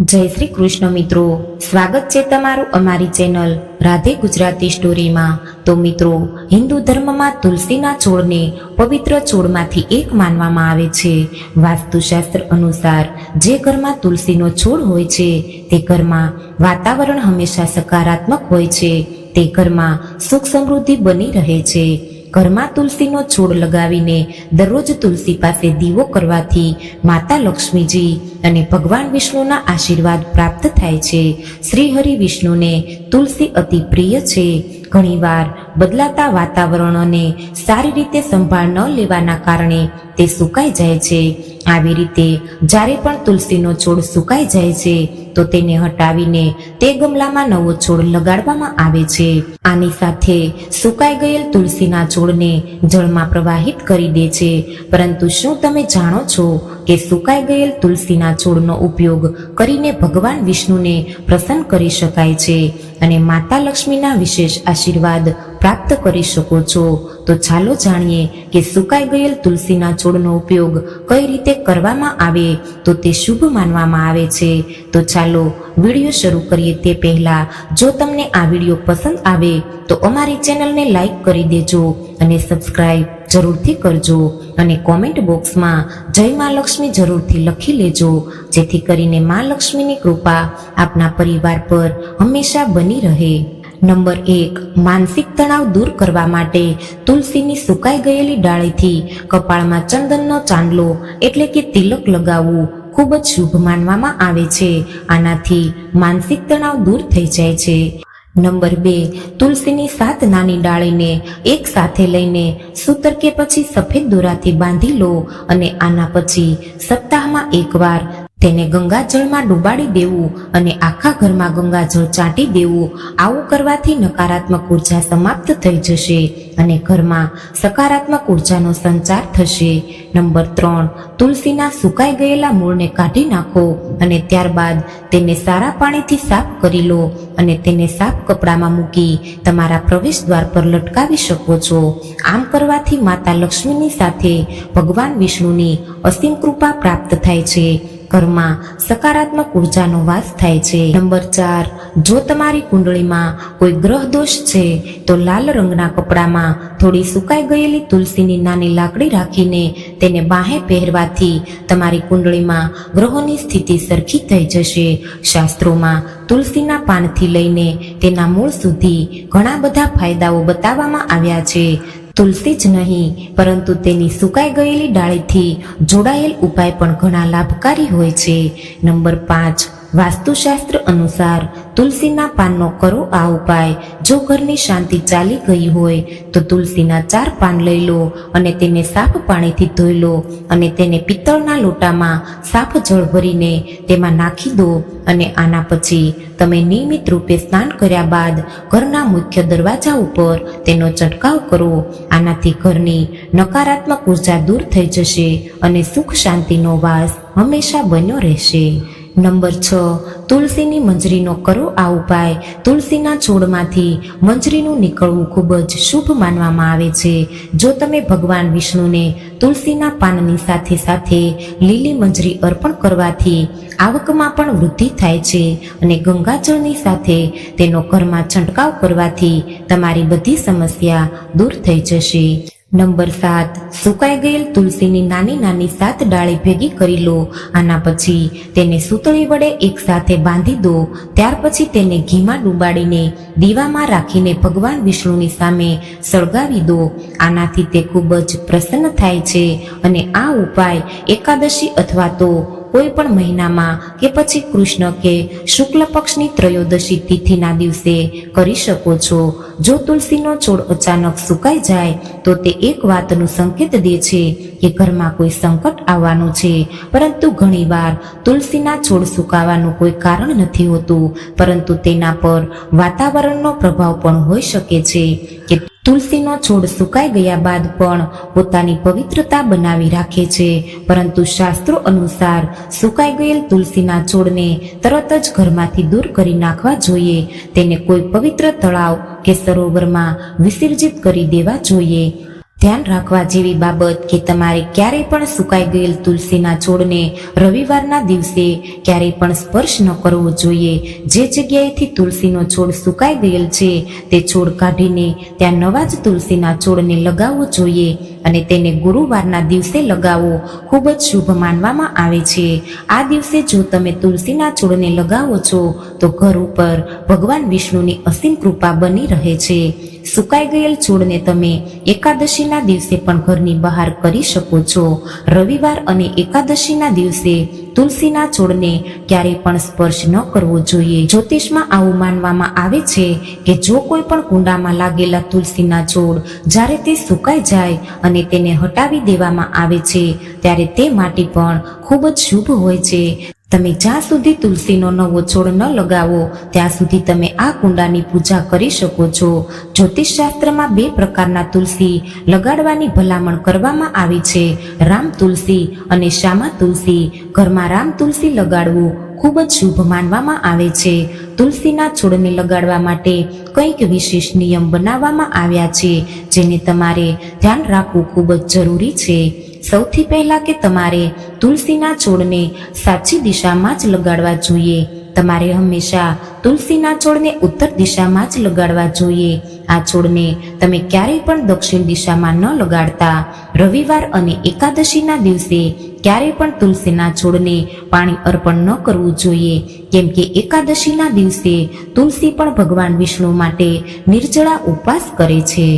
જય શ્રી કૃષ્ણ મિત્રો. સ્વાગત છે તમારું અમારી ચેનલ રાધે ગુજરાતી સ્ટોરીમાં. તો મિત્રો, હિન્દુ ધર્મમાં તુલસીના છોડને પવિત્ર છોડમાંથી એક માનવામાં આવે છે. વાસ્તુશાસ્ત્ર અનુસાર જે ઘરમાં તુલસીનો છોડ હોય છે, તે ઘરમાં વાતાવરણ હંમેશા સકારાત્મક હોય છે. તે ઘરમાં સુખ સમૃદ્ધિ બની રહે છે. ઘરમાં તુલસીનો છોડ લગાવીને દરરોજ તુલસી પાસે દીવો કરવાથી માતા લક્ષ્મીજી અને ભગવાન વિષ્ણુના આશીર્વાદ પ્રાપ્ત થાય છે. શ્રી હરિ વિષ્ણુને તુલસી અતિ પ્રિય છે. ઘણીવાર બદલાતા વાતાવરણોને સારી રીતે સંભાળ ન લેવાના કારણે તે સુકાઈ જાય છે. આવી રીતે જ્યારે પણ તુલસીનો છોડ સુકાઈ જાય છે તો તેને હટાવીને તે ગમલામાં નવો છોડ લગાડવામાં આવે છે. આની સાથે સુકાઈ ગયેલ તુલસીના છોડને જળમાં પ્રવાહિત કરી દે છે. પરંતુ શું તમે જાણો છો કે સુકાઈ ગયેલ તુલસીના છોડનો ઉપયોગ કરીને ભગવાન વિષ્ણુને પ્રસન્ન કરી શકાય છે? અને માતા લક્ષ્મીના વિશેષ આશીર્વાદ પ્રાપ્ત કરી શકો છો. તો ચાલો જાણીએ કે સુકાઈ ગયેલ તુલસીના છોડનો ઉપયોગ કઈ રીતે કરવામાં આવે. તો તે શુભ માનવામાં આવે છે. તો ચાલો વીડિયો શરૂ કરીએ તે પહેલા, જો તમને આ વીડિયો પસંદ આવે, તો અમારી ચેનલને લાઈક કરી દેજો અને સબસ્ક્રાઈબ જરૂરથી કરજો. અને કોમેન્ટ બોક્સમાં જય મા લક્ષ્મી જરૂરથી લખી લેજો, જેથી કરીને મા લક્ષ્મીની કૃપા આપના પરિવાર પર હંમેશા બની રહે. નંબર એક, માનસિક તણાવ દૂર કરવા માટે તુલસીની સુકાઈ ગયેલી ડાળીથી કપાળમાં ચંદનનો ચાંદલો એટલે કે તિલક લગાવવું ખૂબ જ શુભ માનવામાં આવે છે. આનાથી માનસિક તણાવ દૂર થઈ જાય છે. નંબર બે, તુલસીની સાત નાની ડાળીને એક સાથે લઈને સૂતર કે પછી સફેદ દોરાથી બાંધી લો અને આના પછી સપ્તાહમાં એકવાર તેને ગંગાજળમાં ડૂબાડી દેવું અને આખા ઘરમાં ગંગાજળ ચાટી દેવું, આવું કરવાથી નકારાત્મક ઊર્જા સમાપ્ત થઈ જશે અને ઘરમાં સકારાત્મક ઉર્જાનો સંચાર થશે. નંબર ત્રણ, તુલસીના સુકાઈ ગયેલા મૂળને કાઢી નાખો અને ત્યારબાદ તેને સારા પાણીથી સાફ કરી લો અને તેને સાફ કપડામાં મૂકી તમારા પ્રવેશ દ્વાર પર લટકાવી શકો છો. આમ કરવાથી માતા લક્ષ્મીની સાથે ભગવાન વિષ્ણુની અસીમ કૃપા પ્રાપ્ત થાય છે. ઘરમાં સકારાત્મક ઉર્જાનો વાસ થાય છે. નંબર ચાર, જો તમારી કુંડળીમાં કોઈ ગ્રહ દોષ છે, તો લાલ રંગના કપડામાં થોડી સુકાઈ ગયેલી તુલસીની નાની લાકડી રાખીને તેને બાહે પહેરવાથી તમારી કુંડળીમાં ગ્રહોની સ્થિતિ સરખી થઈ જશે. શાસ્ત્રોમાં તુલસીના પાનથી લઈને તેના મૂળ સુધી ઘણા બધા ફાયદાઓ બતાવવામાં આવ્યા છે. તુલસી જ નહીં, પરંતુ તેની સુકાઈ ગયેલી ડાળીથી જોડાયેલ ઉપાય પણ ઘણા લાભકારી હોય છે. નંબર પાંચ વાસ્તુશાસ્ત્ર અનુસાર તુલસીના પાનનો કરો આ ઉપાય. જો ઘરની શાંતિ ચાલી ગઈ હોય, તો તુલસીના ચાર પાન લઈ લો અને તેને સાફ પાણીથી ધોઈ લો અને તેને પિત્તળના લોટામાં સાફ જળ ભરીને તેમાં નાખી દો અને આના પછી તમે નિયમિત રૂપે સ્નાન કર્યા બાદ ઘરના મુખ્ય દરવાજા ઉપર તેનો છંટકાવ કરો. આનાથી ઘરની નકારાત્મક ઊર્જા દૂર થઈ જશે અને સુખ શાંતિનો વાસ હંમેશા બન્યો રહેશે. નંબર છ, તુલસીની મંજરીનો કરો આ ઉપાય. તુલસીના છોડમાંથી મંજરીનું નીકળવું ખૂબ જ શુભ માનવામાં આવે છે. જો તમે ભગવાન વિષ્ણુને તુલસીના પાનની સાથે સાથે લીલી મંજરી અર્પણ કરવાથી આવકમાં પણ વૃદ્ધિ થાય છે અને ગંગાજળની સાથે તેનો ઘરમાં છંટકાવ કરવાથી તમારી બધી સમસ્યા દૂર થઈ જશે. નંબર સાત, સુકાઈ ગયેલ તુલસીની નાની નાની સાત ડાળી ભેગી કરી લો. આના પછી તેને સૂતળી વડે એક સાથે બાંધી દો. ત્યાર પછી તેને ઘીમાં ડુબાડીને દીવામાં રાખીને ભગવાન વિષ્ણુની સામે સળગાવી દો. આનાથી તે ખૂબ જ પ્રસન્ન થાય છે અને આ ઉપાય એકાદશી અથવા તો કોઈ પણ મહિનામાં કે પછી કૃષ્ણ કે શુક્લ પક્ષની ત્રયોદશી તિથિના દિવસે કરી શકો છો. જો તુલસીનો છોડ અચાનક સુકાઈ જાય, તો તે એક વાતનું સંકેત દે છે કે ઘરમાં કોઈ સંકટ આવવાનું છે. પરંતુ ઘણીવાર તુલસીના છોડ સુકાવાનું કોઈ કારણ નથી હોતું, પરંતુ તેના પર વાતાવરણનો પ્રભાવ પણ હોઈ શકે છે કે તુલસીનો છોડ સુકાઈ ગયા બાદ પણ પોતાની પવિત્રતા બનાવી રાખે છે. પરંતુ શાસ્ત્રો અનુસાર સુકાઈ ગયેલ તુલસીના છોડને તરત જ ઘરમાંથી દૂર કરી નાખવા જોઈએ. તેને કોઈ પવિત્ર તળાવ કે સરોવરમાં વિસર્જિત કરી દેવા જોઈએ. ધ્યાન રાખવા જેવી બાબત કે તમારે ક્યારેય પણ સુકાઈ ગયેલ તુલસીના છોડને રવિવારના દિવસે ક્યારેય પણ સ્પર્શ ન કરવો જોઈએ. જે જગ્યાએથી તુલસીનો છોડ સુકાઈ ગયેલ છે, તે છોડ કાઢીને ત્યાં નવા જ તુલસીના છોડને લગાવવો જોઈએ અને તેને ગુરુવારના દિવસે લગાવો ખૂબ જ શુભ માનવામાં આવે છે. આ દિવસે જો તમે તુલસીના છોડને લગાવો છો, તો ઘર ઉપર ભગવાન વિષ્ણુની અસીમ કૃપા બની રહે છે. સુકાઈ ગયેલ છોડને તમે એકાદશીના દિવસે પણ ઘરની બહાર કરી શકો છો. રવિવાર અને એકાદશીના દિવસે તુલસીના છોડને ક્યારેય પણ સ્પર્શ ન કરવો જોઈએ. જ્યોતિષમાં આવું માનવામાં આવે છે કે જો કોઈ પણ કુંડામાં લાગેલા તુલસીના છોડ જ્યારે તે સુકાઈ જાય અને તેને હટાવી દેવામાં આવે છે, ત્યારે તે માટી પણ ખૂબ જ શુભ હોય છે. તમે જ્યાં સુધી તુલસીનો નવો છોડ ન લગાવો, ત્યાં સુધી તમે આ કુંડાની પૂજા કરી શકો છો. જ્યોતિષ શાસ્ત્રમાં બે પ્રકારના તુલસી લગાડવાની ભલામણ કરવામાં આવી છે. રામ તુલસી અને શ્યામા તુલસી. ઘરમાં રામ તુલસી લગાડવું ખૂબ જ શુભ માનવામાં આવે છે. તુલસીના છોડને લગાડવા માટે કંઈક વિશેષ નિયમ બનાવવામાં આવ્યા છે, જેને તમારે ધ્યાન રાખવું ખૂબ જ જરૂરી છે. સૌથી પહેલા કે તમારે તુલસીના છોડને સાચી દિશામાં જ લગાડવા જોઈએ. તમારે હંમેશા તુલસીના છોડને ઉત્તર દિશામાં જ લગાડવા જોઈએ. આ છોડને તમે ક્યારેય પણ દક્ષિણ દિશામાં ન લગાડતા. રવિવાર અને એકાદશીના દિવસે ક્યારેય પણ તુલસીના છોડને પાણી અર્પણ ન કરવું જોઈએ. કેમ કે એકાદશીના દિવસે તુલસી પણ ભગવાન વિષ્ણુ માટે નિર્જળા ઉપવાસ કરે છે.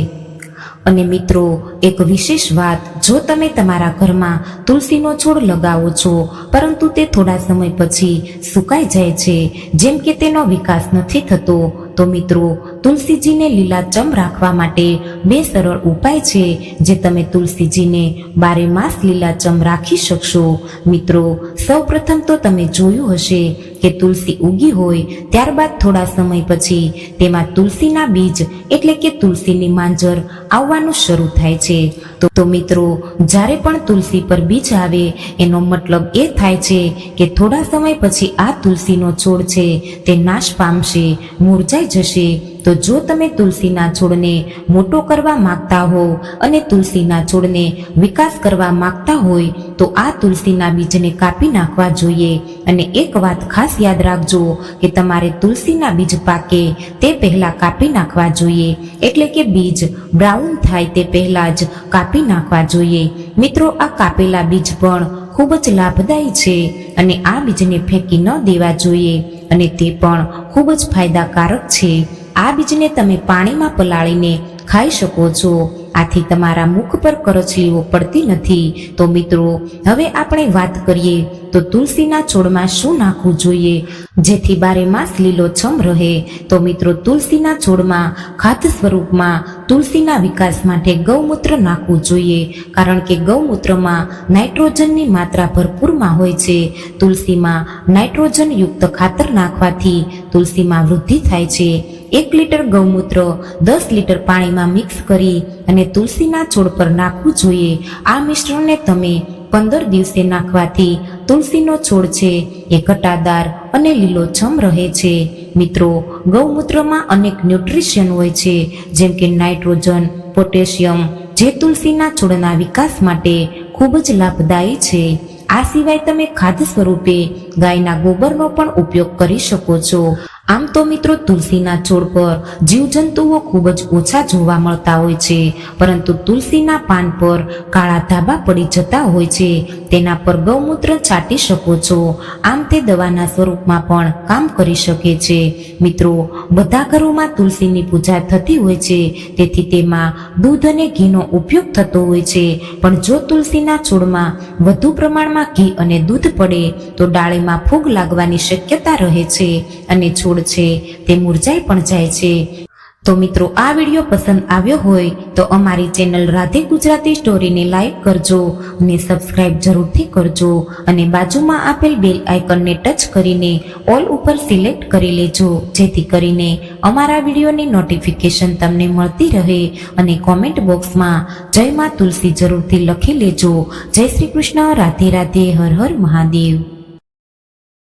અને મિત્રો, એક વિશેષ વાત, જો તમે તમારા ઘરમાં તુલસીનો છોડ લગાવો છો, પરંતુ તે થોડા સમય પછી સુકાઈ જાય છે, જેમ કે તેનો વિકાસ નથી થતો, તો મિત્રો, તુલસીજીને લીલાચમ રાખવા માટે બે સરળ ઉપાય છે, જે તમે તુલસીજીને બારે માસ લીલાચમ રાખી શકશો. મિત્રો, સૌપ્રથમ તો તમે જોયું હશે કે તુલસી ઉગી હોય, ત્યારબાદ થોડા સમય પછી તેમાં તુલસીના બીજ એટલે કે તુલસીની માંજર આવવાનું શરૂ થાય છે. તો મિત્રો, જ્યારે પણ તુલસી પર બીજ આવે, એનો મતલબ એ થાય છે કે થોડા સમય પછી આ તુલસીનો છોડ છે, તે નાશ પામશે, મુરઝાઈ જશે તો જો તમે તુલસીના છોડને મોટો કરવા માંગતા હો અને તુલસીના છોડને વિકાસ કરવા માંગતા હોય, તો આ તુલસીના બીજને કાપી નાખવા જોઈએ. અને એક વાત ખાસ યાદ રાખજો કે તમારે તુલસીના બીજ પાકે તે પહેલા કાપી નાખવા જોઈએ. એટલે કે બીજ બ્રાઉન થાય તે પહેલા જ કાપી નાખવા જોઈએ. મિત્રો, આ કાપેલા બીજ પણ ખૂબ જ લાભદાયી છે અને આ બીજને ફેંકી ન દેવા જોઈએ. અને તે પણ ખૂબ જ ફાયદાકારક છે. આ બીજને તમે પાણીમાં પલાળીને ખાઈ શકો છો. આથી તમારા મુખ પર કરચલીઓ પડતી નથી. તો મિત્રો, હવે આપણે વાત કરીએ તો તુલસીના છોડમાં શું નાખવું જોઈએ? જેથી બારે માસ લીલોછમ રહે. તો મિત્રો, તુલસીના છોડમાં ખાદ્ય સ્વરૂપમાં તુલસીના વિકાસ માટે ગૌમૂત્ર નાખવું જોઈએ. કારણ કે ગૌમૂત્રમાં નાઇટ્રોજનની માત્રા ભરપૂરમાં હોય છે. તુલસીમાં નાઇટ્રોજનયુક્ત ખાતર નાખવાથી તુલસીમાં વૃદ્ધિ થાય છે. એક લીટર ગૌમૂત્ર, દસ લીટર પાણીમાં મિક્સ કરી અને તુલસીના છોડ પર નાખવું જોઈએ. આ મિશ્રણને તમે પંદર દિવસે નાખવાથી તુલસીનો છોડ છે એ કટાદાર અને લીલોછમ રહે છે. મિત્રો, ગૌમૂત્રમાં અનેક ન્યુટ્રિશન હોય છે, જેમ કે નાઇટ્રોજન, પોટેશિયમ, જે તુલસીના છોડના વિકાસ માટે ખૂબ જ લાભદાયી છે. આ સિવાય તમે ખાદ્ય સ્વરૂપે ગાયના ગોબરનો પણ ઉપયોગ કરી શકો છો. આમ તો મિત્રો તુલસીના છોડ પર જીવજંતુઓ ખૂબ જ ઓછા જોવા મળતા હોય છે, પરંતુ તુલસીના પાન પર કાળા ધાબા પડી જતા હોય છે. તેના પર ગૌમૂત્ર છાંટી શકો છો. આમ તે દવાના સ્વરૂપમાં પણ કામ કરી શકે છે. મિત્રો, બધા ઘરોમાં તુલસીની પૂજા થતી હોય છે, તેથી તેમાં દૂધ અને ઘીનો ઉપયોગ થતો હોય છે. પણ જો તુલસીના છોડમાં વધુ પ્રમાણમાં ઘી અને દૂધ પડે, તો ડાળીમાં ફૂગ લાગવાની શક્યતા રહે છે અને છોડ છે, તે મુરઝાઈ પણ જાય છે. તો મિત્રો, આ વીડિયો પસંદ આવ્યો હોય તો અમારી ચેનલ રાધે ગુજરાતી સ્ટોરીને લાઈક કરજો અને સબસ્ક્રાઇબ જરૂરથી કરજો અને બાજુમાં આપેલ બેલ આઇકનને ટચ કરીને ઓલ ઉપર સિલેક્ટ કરી લેજો, જેથી કરીને અમારા વિડીયોની નોટિફિકેશન તમને મળતી રહે અને કોમેન્ટ બોક્સમાં જય માં તુલસી જરૂરથી લખી લેજો. જય શ્રી કૃષ્ણ, રાધે રાધે, હર હર મહાદેવ.